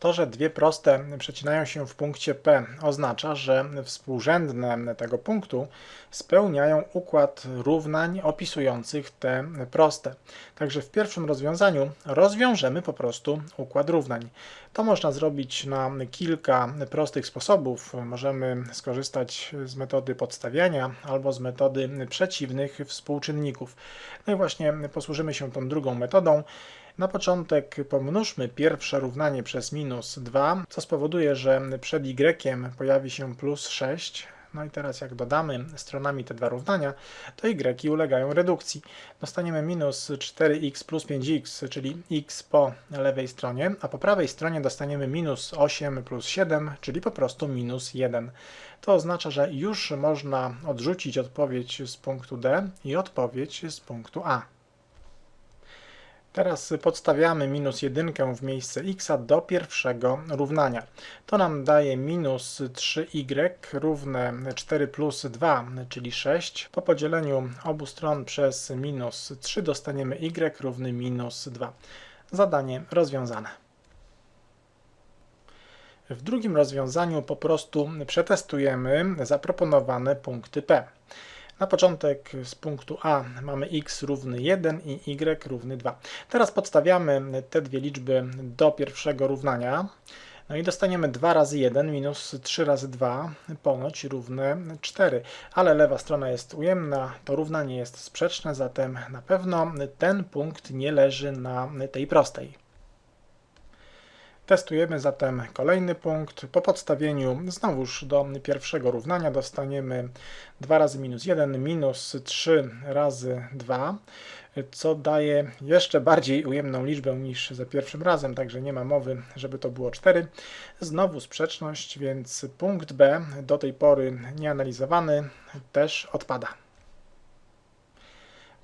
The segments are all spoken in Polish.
To, że dwie proste przecinają się w punkcie P oznacza, że współrzędne tego punktu spełniają układ równań opisujących te proste. Także w pierwszym rozwiązaniu rozwiążemy po prostu układ równań. To można zrobić na kilka prostych sposobów. Możemy skorzystać z metody podstawiania albo z metody przeciwnych współczynników. No i właśnie posłużymy się tą drugą metodą. Na początek pomnóżmy pierwsze równanie przez minus 2, co spowoduje, że przed y pojawi się plus 6. No i teraz jak dodamy stronami te dwa równania, to y ulegają redukcji. Dostaniemy minus 4x plus 5x, czyli x po lewej stronie, a po prawej stronie dostaniemy minus 8 plus 7, czyli po prostu minus 1. To oznacza, że już można odrzucić odpowiedź z punktu D i odpowiedź z punktu A. Teraz podstawiamy minus 1 w miejsce x do pierwszego równania. To nam daje minus 3y równe 4 plus 2, czyli 6. Po podzieleniu obu stron przez minus 3 dostaniemy y równy minus 2. Zadanie rozwiązane. W drugim rozwiązaniu po prostu przetestujemy zaproponowane punkty P. Na początek z punktu A mamy x równy 1 i y równy 2. Teraz podstawiamy te dwie liczby do pierwszego równania. No i dostaniemy 2 razy 1 minus 3 razy 2 ponoć równe 4. Ale lewa strona jest ujemna, to równanie jest sprzeczne, zatem na pewno ten punkt nie leży na tej prostej. Testujemy zatem kolejny punkt. Po podstawieniu znowuż do pierwszego równania dostaniemy 2 razy minus 1 minus 3 razy 2, co daje jeszcze bardziej ujemną liczbę niż za pierwszym razem, także nie ma mowy, żeby to było 4. Znowu sprzeczność, więc punkt B do tej pory nieanalizowany też odpada.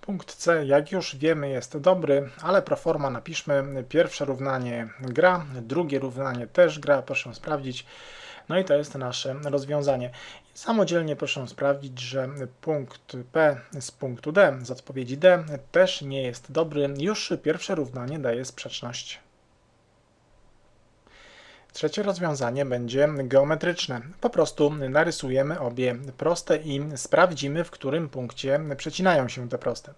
Punkt C, jak już wiemy, jest dobry, ale pro forma napiszmy pierwsze równanie gra, drugie równanie też gra, proszę sprawdzić. No i to jest nasze rozwiązanie. Samodzielnie proszę sprawdzić, że punkt P z punktu D, z odpowiedzi D, też nie jest dobry. Już pierwsze równanie daje sprzeczność. Trzecie rozwiązanie będzie geometryczne. Po prostu narysujemy obie proste i sprawdzimy, w którym punkcie przecinają się te proste.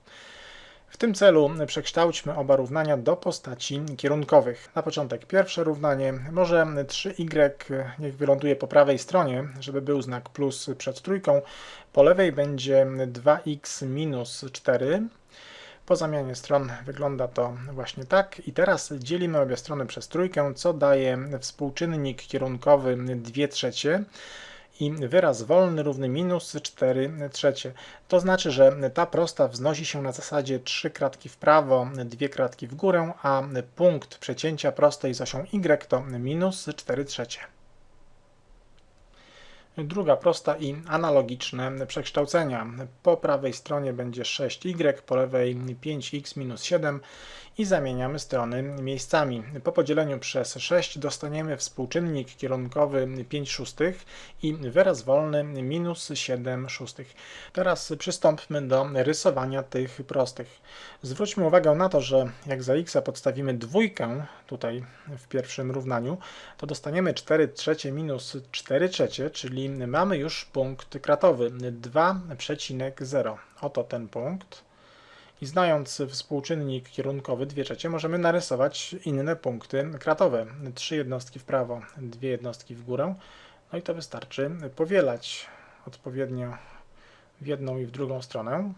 W tym celu przekształćmy oba równania do postaci kierunkowych. Na początek pierwsze równanie, może 3y niech wyląduje po prawej stronie, żeby był znak plus przed trójką. Po lewej będzie 2x minus 4 po zamianie stron wygląda to właśnie tak. I teraz dzielimy obie strony przez trójkę, co daje współczynnik kierunkowy 2 trzecie i wyraz wolny równy minus 4 trzecie. To znaczy, że ta prosta wznosi się na zasadzie 3 kratki w prawo, 2 kratki w górę, a punkt przecięcia prostej z osią y to minus 4 trzecie. Druga prosta i analogiczne przekształcenia. Po prawej stronie będzie 6y, po lewej 5x minus 7 i zamieniamy strony miejscami. Po podzieleniu przez 6 dostaniemy współczynnik kierunkowy 5 szóstych i wyraz wolny minus 7 szóstych. Teraz przystąpmy do rysowania tych prostych. Zwróćmy uwagę na to, że jak za x podstawimy dwójkę tutaj w pierwszym równaniu, to dostaniemy 4 trzecie minus 4 trzecie, czyli mamy już punkt kratowy 2,0. Oto ten punkt. I znając współczynnik kierunkowy 2 trzecie, możemy narysować inne punkty kratowe. 3 jednostki w prawo, 2 jednostki w górę. No i to wystarczy powielać odpowiednio w jedną i w drugą stronę.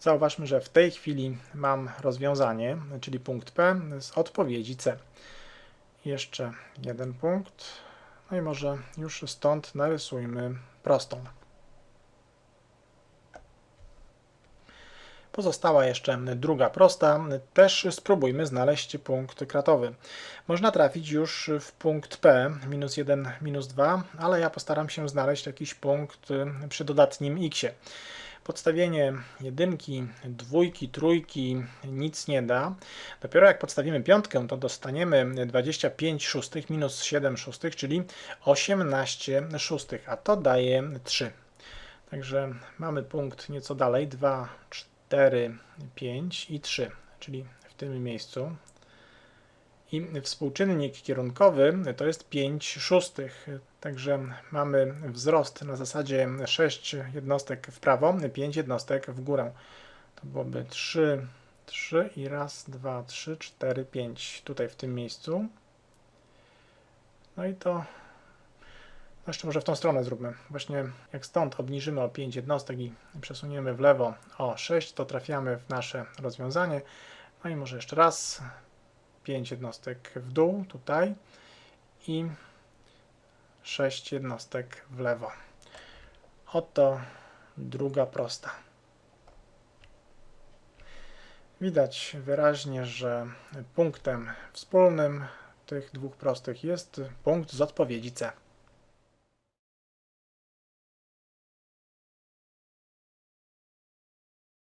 Zauważmy, że w tej chwili mam rozwiązanie, czyli punkt P z odpowiedzi C. Jeszcze jeden punkt. No i może już stąd narysujmy prostą. Pozostała jeszcze druga prosta. Też spróbujmy znaleźć punkt kratowy. Można trafić już w punkt P, minus 1, minus 2, ale ja postaram się znaleźć jakiś punkt przy dodatnim x. Podstawienie jedynki, dwójki, trójki nic nie da. Dopiero jak podstawimy piątkę, to dostaniemy 25 szóstych minus 7 szóstych, czyli 18 szóstych, a to daje 3. Także mamy punkt nieco dalej, 2, 4, 5 i 3, czyli w tym miejscu. i współczynnik kierunkowy to jest 5 szóstych. Także mamy wzrost na zasadzie 6 jednostek w prawo, 5 jednostek w górę. To byłoby 3, 3 i raz, 2, 3, 4, 5 tutaj w tym miejscu. No i to jeszcze może w tą stronę zróbmy. Właśnie jak stąd obniżymy o 5 jednostek i przesuniemy w lewo o 6, to trafiamy w nasze rozwiązanie. No i może jeszcze raz 5 jednostek w dół tutaj i 6 jednostek w lewo. Oto druga prosta. Widać wyraźnie, że punktem wspólnym tych dwóch prostych jest punkt z odpowiedzi C.